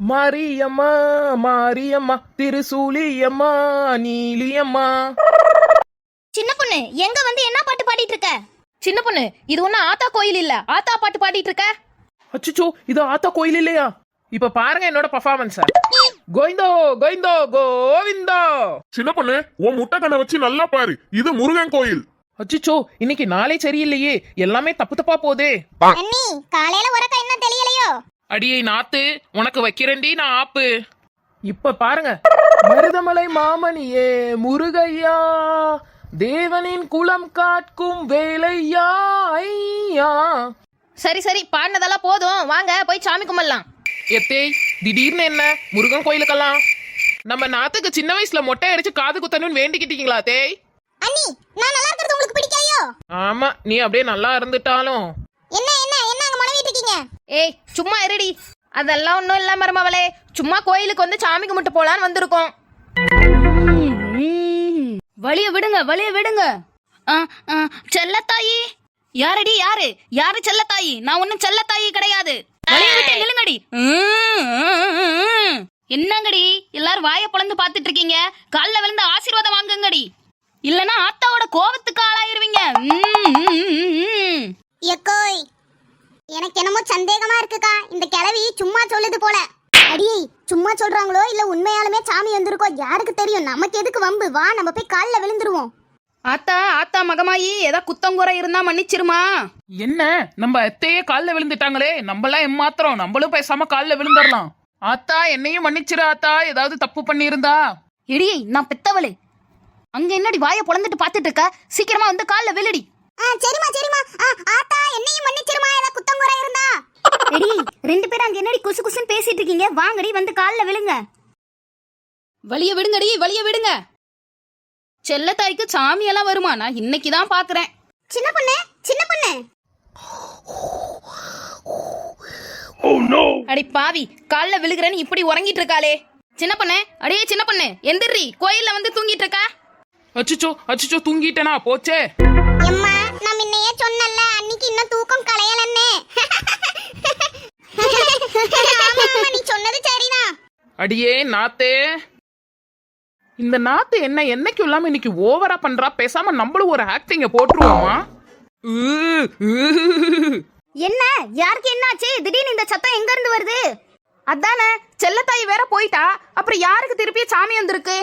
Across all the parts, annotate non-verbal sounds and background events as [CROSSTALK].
மாரியம்மா மாரியம்மா திருசூலியம்மா நீலியம்மா. சின்ன பொண்ணு எங்க வந்து என்ன பாட்டு பாடிட்டு இருக்க? சின்ன பொண்ணு இது ஒன்னும் ஆத்தா கோயில் இல்ல. ஆத்தா பாட்டு பாடிட்டு இருக்க? அச்சோ இது ஆத்தா கோயில் இல்லையா? இப்ப பாருங்க என்னோட பர்ஃபார்மன்ஸ் கோவிந்தோ கோவிந்தோ கோவிந்தோ. சின்ன பொண்ணு உன் முட்டை கண்ணை வச்சு நல்லா பாரு. இது முருகன் கோயில். அச்சோ இன்னைக்கு நாளே சரியில்லையே. எல்லாமே தப்பு தப்பா போதே. அண்ணி காலையில உறக்க இன்னும் தெரியலையோ? அடியை நாத்து உனக்கு வைக்கிறேன்டி நான் ஆப்பு. இப்ப பாருங்க. மருதமலை மாமணியே முருகையா தேவனின் குலம் காட்கும் வேலையா ஐயா. சரி சரி பாடினதெல்லாம் போதும். வாங்க போய் சாமி கும்பிடலாம். எத்தேய் திடீர்னு என்ன? முருகன் கோயிலுக்கெல்லாம்? நம்ம நாத்துக்கு சின்ன வயசுல மொட்டை அடிச்சு காது குத்தணும்னு வேண்டிக்கிட்டீங்களா தேய் அண்ணி நான் நல்லா இருக்கிறது உங்களுக்கு பிடிக்கலையோ ஆமா நீ அப்படியே நல்லா இருந்துட்டாலும். என்ன என்ன என்ன அங்க மனவிட்டு இருக்கீங்க? ஏய் சும்மா இருடி. அதெல்லாம் ஒண்ணும் இல்ல மருமவளே. சும்மா கோயிலுக்கு வந்து சாமி கும்பிட்டு போலான்னு வந்திருக்கோம். வழிய விடுங்க வழிய விடுங்க. செல்லத்தாயி. யாரடி யாரு? யாரு செல்லத்தாயி? நான் ஒன்னும் செல்லத்தாயி கிடையாது. வழிய விட்டு நில்லுங்கடி. என்னங்கடி? எல்லாரும் வாயை பொளந்து பாத்துட்டு இருக்கீங்க கால்ல விழுந்து ஆசீர்வாதம் வாங்குங்கடி. இல்லனா ஆத்தாவோட கோவத்துக்கு ஆளாயிருவீங்க. எனக்கு என்னமோ சந்தேகமா இருக்குக்கா. இந்த கிழவி சும்மா சொல்லுது போல. அடியே சும்மா சொல்றாங்களோ இல்ல உண்மையாலுமே சாமி வந்திருக்கோ? யாருக்கு தெரியும்? நமக்கு எதுக்கு வம்பு? வா நம்ம போய் கால்ல விழுந்துருவோம். ஆத்தா ஆத்தா மகமாயி ஏதா குத்தங்குறை இருந்தா மன்னிச்சிருமா? என்ன? நம்ம அத்தையே கால்ல விழுந்துட்டாங்களே. நம்மளாம் எம்மாத்திரம்? நம்மளும் பேசாம கால்ல விழுந்துடலாம் ஆத்தா என்னையும் மன்னிச்சிரு ஆத்தா. ஏதாவது தப்பு பண்ணியிருந்தா? எடி நான் பெத்தவளே. அங்க என்னடி வாயை பொளந்துட்டு பாத்துட்டு இருக்க? சீக்கிரமா வந்து கால்ல விழுடி. சரிம்மா ஆ, ஆத்தா என்னையும் மன்னிச்சிருமா ஏதா குத்தங்குறை இருந்தா? எடி ரெண்டு பேரும் அங்க என்னடி குசு குசுன்னு பேசிட்டு இருக்கீங்க? வாங்கடி வந்து கால்ல விழுங்க. வழிய விடுங்கடி வழிய விடுங்க. செல்லத்தாய்க்கு சாமி எல்லாம் வருமா? நான் இன்னைக்கு தான் பாக்குறேன். சின்ன பொண்ணு சின்ன பொண்ணு. அடி பாவி கால்ல விழுகிறேன்னு இப்படி உறங்கிட்டு இருக்காளே. சின்ன பொண்ணு அடியே சின்ன பொண்ணு எந்திரி கோயில்ல வந்து தூங்கிட்டு இருக்கா? அச்சுச்சோ அச்சுச்சோ தூங்கிட்டேனா போச்சே. எம்மா நான் முன்னையே சொன்னல அன்னைக்கு இன்னும் தூக்கம் கலையலன்னு நீ சொன்னது சரிதான். அடியே நாத்தே. இந்த நாத்து என்ன என்னைக்கு இல்லாம இன்னைக்கு ஓவரா பண்றா? பேசாம நம்மளும் ஒரு ஆக்டிங்க போட்டுருவோமா. என்ன? யாருக்கு என்னாச்சு? திடீர்னு இந்த சத்தம் எங்க இருந்து வருது? அதானே செல்லத்தாய் வேற போயிட்டா. அப்புறம் யாருக்கு திருப்பி சாமி வந்திருக்கு?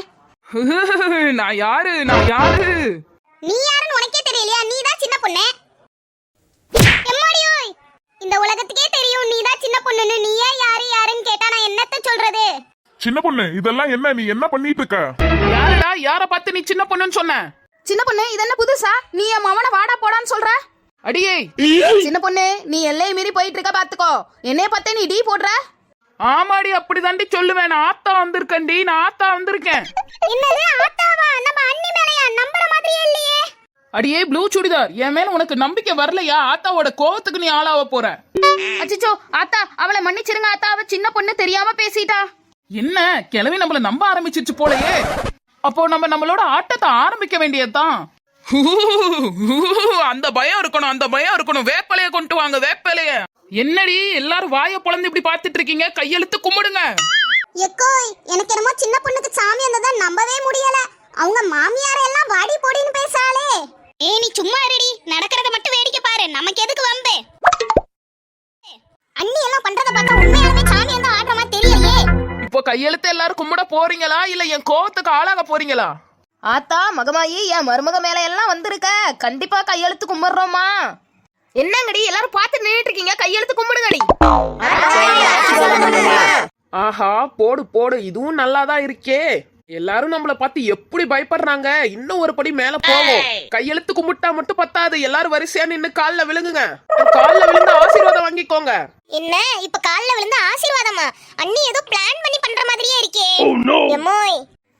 நான் யாரு? நான் யாரு? நீ யாருன்னு உனக்கே தெரியலையா? நீ தான் சின்ன பொண்ணு. எம்மாடியோய் இந்த உலகத்துக்கே தெரியும் நீ தான் சின்ன பொண்ணுன்னு. நீ ஏன் யாரு யாருன்னு கேட்டா நான் என்னத்த சொல்றது? சின்ன பொண்ணு இதெல்லாம் என்ன? நீ என்ன பண்ணிட்டு இருக்க யாருடா? யார பார்த்து நீ சின்ன பொண்ணுன்னு சொன்ன? சின்ன பொண்ணு இது என்ன புதுசா? நீ என் மவனை வாடா போடான்னு சொல்ற? அடியே. சின்ன பொண்ணு நீ எல்லையை மீறி போயிட்டு இருக்க பாத்துக்கோ. என்னைய பார்த்தே நீ டீ போடுற? ஆமாடி அப்படிதாண்டி சொல்லுவேன். நான் ஆத்தா வந்திருக்கேன்டி நான் ஆத்தா வந்திருக்கேன். என்னது ஆத்தாவா? நம்ம அண்ணி மேலையா? நம்புற இல்லையே? அடியே ப்ளூ சுடிதார். என் மேல உனக்கு நம்பிக்கை வரலையா? ஆத்தாவோட கோவத்துக்கு நீ ஆளாவ போற. அச்சிச்சோ ஆத்தா அவளை மன்னிச்சிருங்க ஆத்தா. அவ சின்ன பொண்ணு தெரியாம பேசிட்டா. என்ன? கிளவி நம்மள நம்ப ஆரம்பிச்சிருச்சு போலயே. அப்போ நம்ம நம்மளோட ஆட்டத்தை ஆரம்பிக்க வேண்டியதுதான். அந்த பயம் இருக்கணும் அந்த பயம் இருக்கணும். வேப்பலைய கொண்டு வாங்க வேப்பலைய. என்னடி எல்லாரும் வாயை பொளந்து இப்படி பார்த்துட்டு இருக்கீங்க? கையெழுத்து கும்பிடுங்க. எக்கோய் எனக்கு என்னமோ சின்ன பொண்ணுக்கு சாமி வந்ததை நம்பவே முடியல. அவங்க மாமியார் எல்லாம் வாடி போடின்னு பேசாளே ஏய் நீ சும்மா இருடி. நடக்கிறத மட்டும் வேடிக்கை பாரு. நமக்கு எதுக்கு வம்பு? அண்ணி எல்லாம் பண்றத பார்த்தா உண்மையாலுமே சாமி வந்து ஆடுற மாதிரி தெரியலையே. இப்போ கையெழுத்து எல்லாரும் கும்பிட போறீங்களா? இல்ல என் கோவத்துக்கு ஆளாக போறீங்களா? ஆத்தா மகமாயி என் மருமக மேல எல்லாம் வந்திருக்க. கண்டிப்பா கையெழுத்து கும்பிடுறோமா என்னங்கடி எல்லாரும் பார்த்து நின்னுட்டு இருக்கீங்க. கையெழுத்து கும்பிடுங்கடி. ஆஹா போடு போடு. இதுவும் நல்லாதான் இருக்கே. எல்லாரும் நம்மள பார்த்து எப்படி பயப்படுறாங்க? இன்னும் ஒரு படி மேல போவோம். கையெழுத்து கும்பிட்டா மட்டும் பத்தாது. எல்லாரும் வரிசையா நின்னு கால்ல விழுங்குங்க. கால்ல விழுந்து ஆசீர்வாதம் வாங்கிக்கோங்க. என்ன? இப்ப கால்ல விழுந்து ஆசீர்வாதமா? அண்ணி ஏதோ பிளான் பண்ணி பண்ற மாதிரியே இருக்கே. எம்மோய்!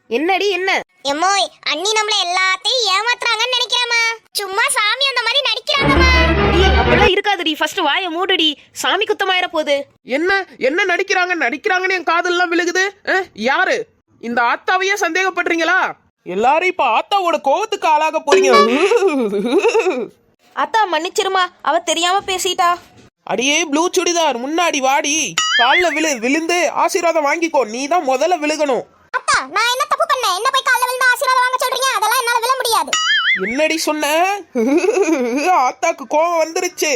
என்னடி என்ன? எம்மோய்! அண்ணி நம்மள எல்லாத்தையும் ஏமாத்துறாங்கன்னு நினைக்கிறேமா? சும்மா சாமி அந்த மாதிரி நடிக்கிறாங்கம்மா. அப்படிலாம் இருக்காதுடி. ஃபர்ஸ்ட் வாயை மூடுடி. சாமி குத்தமாயிர போகுது. என்ன? என்ன நடிக்கிறாங்க? நடிக்கிறாங்கன்னு என் காதெல்லாம் விழுகுது. அஹ், யாரு? இந்த ஆத்தாவையே சந்தேகப்படுறீங்களா? எல்லாரும் இப்ப ஆத்தாவோட கோவத்துக்கு ஆளாக போறீங்க. அத்தா மன்னிச்சிருமா. அவ தெரியாம பேசிட்டா. அடியே ப்ளூ சுடிதார் முன்னாடி வாடி. கால்ல விழு விழுந்து ஆசீர்வாதம் வாங்கிக்கோ. நீ தான் முதல்ல விழுகணும். அத்தா நான் என்ன தப்பு பண்ணேன்? என்ன போய் காலைல விழுந்து ஆசீர்வாதம் வாங்க சொல்றீங்க? அதெல்லாம் என்னால விழ முடியாது. என்னடி சொன்ன? ஆத்தாக்கு கோவம் வந்துருச்சு.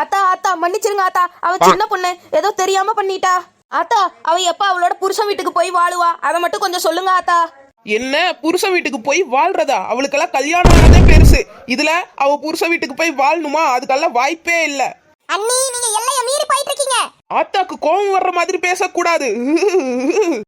ஆத்தா ஆத்தா மன்னிச்சிருங்க ஆத்தா. அவ சின்ன பொண்ணு. ஏதோ தெரியாம பண்ணிட்டா. ஆத்தா அவ எப்ப அவளோட புருஷன் வீட்டுக்கு போய் வாழுவா? அதை மட்டும் கொஞ்சம் சொல்லுங்க ஆத்தா. என்ன? புருஷன் வீட்டுக்கு போய் வாழ்றதா? அவளுக்கெல்லாம் கல்யாணம் ஆனதே பெருசு. இதுல அவ புருஷன் வீட்டுக்கு போய் வாழணுமா? அதுக்கெல்லாம் வாய்ப்பே இல்ல. அண்ணி நீங்க எல்லைய மீறி போயிட்டு இருக்கீங்க ஆத்தாக்கு கோவம் வர்ற மாதிரி பேசக்கூடாது.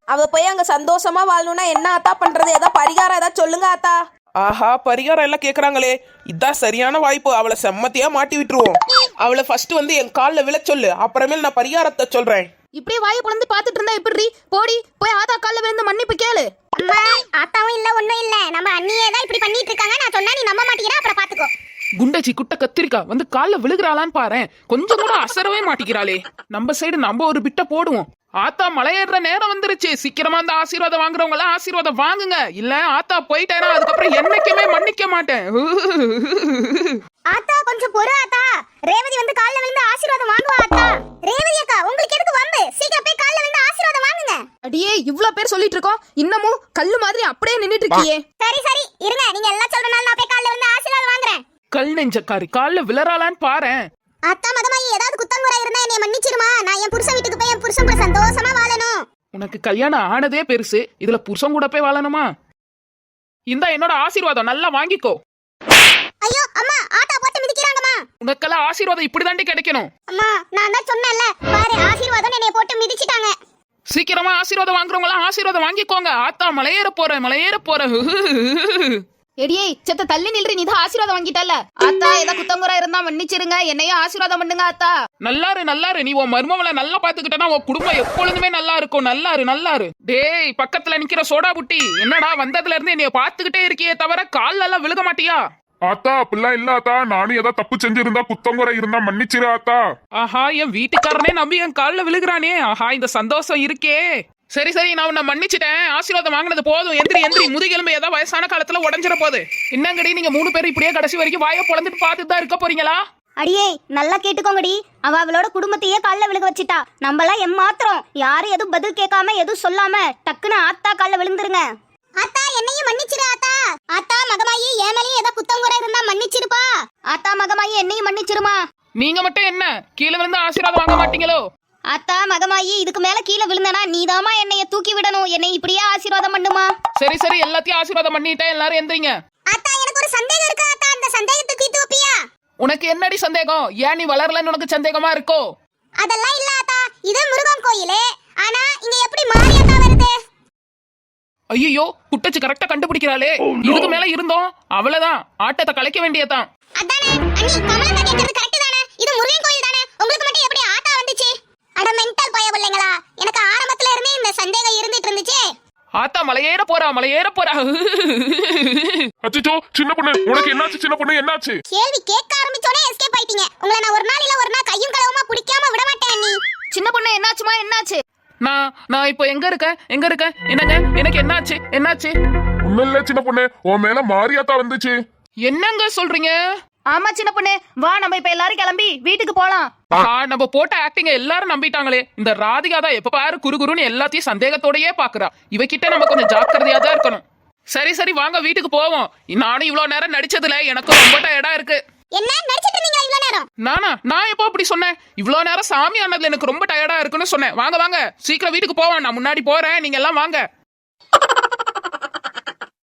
அவ போய் அங்க சந்தோஷமா வாழணும்னா என்ன ஆத்தா பண்றது? ஏதோ பரிகாரம் ஏதாவது சொல்லுங்க ஆத்தா. ஆஹா பரிகாரம் எல்லாம் கேக்குறாங்களே. இதான் சரியான வாய்ப்பு. அவளை செம்மத்தியா மாட்டி விட்டுருவோம். அவளை ஃபர்ஸ்ட் வந்து என் கால்ல விழ சொல்லு. அப்புறமேல் நான் பரிகாரத்தை சொல்றேன். இப்படியே வாயை புலந்து பாத்துட்டு இருந்தா எப்படி போடி போய் ஆத்தா கால்ல விழுந்து மன்னிப்பு கேளு. அம்மா ஆத்தாவும் இல்ல ஒண்ணும் இல்ல. நம்ம அண்ணியே தான் இப்படி பண்ணிட்டு இருக்காங்க. நான் சொன்னா நீ நம்ப மாட்டேங்கிற அப்புறம் பாத்துக்கோ குண்டச்சி குட்ட கத்திரிக்கா வந்து கால்ல விழுகிறாளான்னு பாரு கொஞ்சம் கூட அசரவே மாட்டிக்கிறாளே நம்ம சைடு நம்ம ஒரு பிட்ட போடுவோம். ஆத்தா மலையேற நேரம் வந்துருச்சு. சீக்கிரமா அந்த ஆசீர்வாதம் வாங்குறவங்க எல்லாம் ஆசீர்வாதம் வாங்குங்க. இல்ல ஆத்தா போயிட்டேனா அதுக்கப்புறம் என்னைக்குமே மன்னிக்க மாட்டேன். [LAUGHS] ஆத்தா கொஞ்சம் பொறு ஆத்தா. ரேவதி வந்து கால்ல விழுந்து ஆசீர்வாதம் வாங்குவா ஆத்தா. ரேவதி அக்கா உங்களுக்கு எதுக்கு வம்பு? சீக்கிரம் போய் கால்ல விழுந்து ஆசீர்வாதம் வாங்குங்க. அடியே இவ்ளோ பேர் சொல்லிட்டு இருக்கோம். இன்னமும் கல்லு மாதிரி அப்படியே நின்னுட்டு இருக்கியே. சரி சரி. இருங்க நீங்க எல்லாம் சொல்றனால நான் போய் கால்ல விழுந்து ஆசீர்வாதம் வாங்குறேன். கல் நெஞ்சக்காரி கால்ல விழறாளான்னு பாரேன். அத்தா மதமாயி ஏதாவது குத்தங்குறை இருந்தா என்னைய மன்னிச்சிருமா? நான் என் புருஷன் வீட்டுக்கு போய் என் புருஷன் கூட சந்தோஷமா வாழணும். உனக்கு கல்யாணம் ஆனதே பெருசு. இதுல புருஷன் கூட போய் வாழணுமா? இந்த என்னோட ஆசீர்வாதம். நல்லா வாங்கிக்கோ ஐயோ அம்மா ஆட்டா போட்டு மிதிக்கிறாங்கம்மா உனக்கெல்லாம் ஆசீர்வாதம் இப்படிதாண்டி கிடைக்கணும். அம்மா நான் தான் சொன்னேன்ல பாரு ஆசீர்வாதம் என்னைய போட்டு மிதிச்சிட்டாங்க. சீக்கிரமா ஆசீர்வாதம் வாங்குறவங்க எல்லாம் ஆசீர்வாதம் வாங்கிக்கோங்க. ஆத்தா மலையேற போறேன் மலையேற போறேன். எடியே செத்த தள்ளி நில்றி நீ தான் ஆசீர்வாதம் வாங்கிட்டல ஆத்தா ஏதோ குத்தங்குறை இருந்தா மன்னிச்சிருங்க என்னையும் ஆசீர்வாதம் பண்ணுங்க ஆத்தா. நல்லாரு நல்லாரு. நீ உன் மருமவளை நல்லா பாத்துக்கிட்டனா உன் குடும்பம் எப்பொழுதுமே நல்லா இருக்கும் நல்லாரு நல்லாரு. டேய் பக்கத்துல நிக்கிற சோடா புட்டி. என்னடா வந்ததுல இருந்து என்னைய பாத்துக்கிட்டே இருக்கியே தவிர கால்ல எல்லாம் விழுக மாட்டியா? ஆத்தா அப்படிலாம் இல்ல ஆத்தா. நானும் ஏதாவது தப்பு செஞ்சிருந்தா குத்தங்குறை இருந்தா மன்னிச்சிரு ஆத்தா. ஆஹா என் வீட்டுக்காரனே நம்பி என் கால்ல விழுகிறானே. ஆஹா இந்த சந்தோஷம் இருக்கே. சரி சரி நான் உன்னை மன்னிச்சிட்டேன். ஆசீர்வாதம் வாங்கினது போதும். எந்திரி எந்திரி முதுகெலும்பு ஏதோ வயசான காலத்துல உடஞ்சிட போகுது என்னங்கடி நீங்க மூணு பேர் இப்படியே கடைசி வரைக்கும் வாயை பொழந்துட்டு பார்த்துட்டு தான் இருக்க போறீங்களா? அடியே நல்லா கேட்டுக்கோங்கடி. அவ அவளோட குடும்பத்தையே கால்ல விழுக வச்சிட்டா. நம்மளாம் எம்மாத்திரம். யாரும் எதுவும் பதில் கேட்காம எதுவும் சொல்லாம டக்குன்னு ஆத்தா கால்ல விழுந்துருங்க. ஆத்தா என்னையும் மன்னிச்சிரு ஆத்தா. ஆத்தா மகமாயி என் மேலயும் ஏதோ குத்தங்குறை இருந்தா மன்னிச்சிருப்பா. ஆத்தா மகமாயி என்னையும் மன்னிச்சிருமா? நீங்க மட்டும் என்ன? கீழே விழுந்து ஆசீர்வாதம் வாங்க மாட்டீங்களோ? ஆத்தா மகமாயி இதுக்கு மேல கீழே விழுந்தனா நீதாம்மா என்னைய தூக்கி விடணும். என்னை இப்படியே ஆசீர்வாதம் பண்ணுமா? சரி சரி எல்லாத்தையும் ஆசீர்வாதம் பண்ணிட்டேன் எல்லாரும் எந்திரிங்க. ஆத்தா எனக்கு ஒரு சந்தேகம் இருக்கு ஆத்தா? அந்த சந்தேகத்தை தீர்த்து வைப்பியா? உனக்கு என்னடி சந்தேகம்? ஏன் நீ வளரலன்னு உனக்கு சந்தேகமா இருக்கோ? அதெல்லாம் இல்ல ஆத்தா. இது முருகன் கோயிலு. ஆனா இங்க எப்படி வருது ஐயோ குட்டச்சு கரெக்டா கண்டுபிடிக்கிறாளே. இதுக்கு மேல இருந்தோம். அவ்வளவுதான். ஆட்டத்தை கலைக்க வேண்டியதான் அதானே அண்ணி கமலக்கா கேக்குறது கரெக்ட் தானே? இது முருகன் கோயில் தானே? உங்களுக்கு மட்டும் எப்படி ஆட்டா வந்துச்சு? அட மென்டல் பய பிள்ளைங்களா எனக்கு ஆரம்பத்துல இருந்தே இந்த சந்தேகம் இருந்துட்டு இருந்துச்சு. ஆத்தா மலையேற போறா மலையேற போறா. அச்சோ சின்ன பொண்ணு உனக்கு என்னாச்சு சின்ன பொண்ணு என்னாச்சு? கேள்வி கேட்க ஆரம்பிச்சோனே எஸ்கேப் ஆயிட்டீங்க. உங்களை நான் ஒரு நாள் இல்ல ஒரு நாள் கையும் களவுமா பிடிக்காம விட மாட்டேன் அண்ணி. சின்ன பொண்ணு என்னாச்சுமா என்னாச்சு? நான் நான் இப்போ எங்க இருக்கேன்? எங்க இருக்கேன்? என்னங்க? எனக்கு என்னாச்சு? என்னாச்சு? ஒண்ணும் இல்ல சின்ன பொண்ணு. உன் மேல மாரியாத்தா வந்துச்சு. என்னங்க சொல்றீங்க? ஆமா சின்ன பொண்ணு. வா நம்ம இப்ப எல்லாரும் கிளம்பி வீட்டுக்கு போலாம். நம்ம போட்ட ஆக்டிங்க எல்லாரும் நம்பிட்டாங்களே. இந்த ராதிகா தான் எப்ப பாரு குரு குருன்னு எல்லாத்தையும் சந்தேகத்தோடயே பாக்குறா. இவகிட்ட நம்ம கொஞ்சம் ஜாக்கிரதையா தான் இருக்கணும். சரி சரி வாங்க வீட்டுக்கு போவோம். நானும் இவ்வளவு நேரம் நடிச்சதுல எனக்கு ரொம்ப டயர்டா இருக்கு. என்ன நடிச்சிட்டு இருந்தீங்களா இவ்வளவு நேரம்? நானா? நான் எப்போ அப்படி சொன்னேன்? இவ்வளவு நேரம் சாமி ஆனதுல எனக்கு ரொம்ப டயர்டா இருக்குன்னு சொன்னேன். வாங்க வாங்க. சீக்கிரம் வீட்டுக்கு போவேன் நான் முன்னாடி போறேன். நீங்க எல்லாம் வாங்க.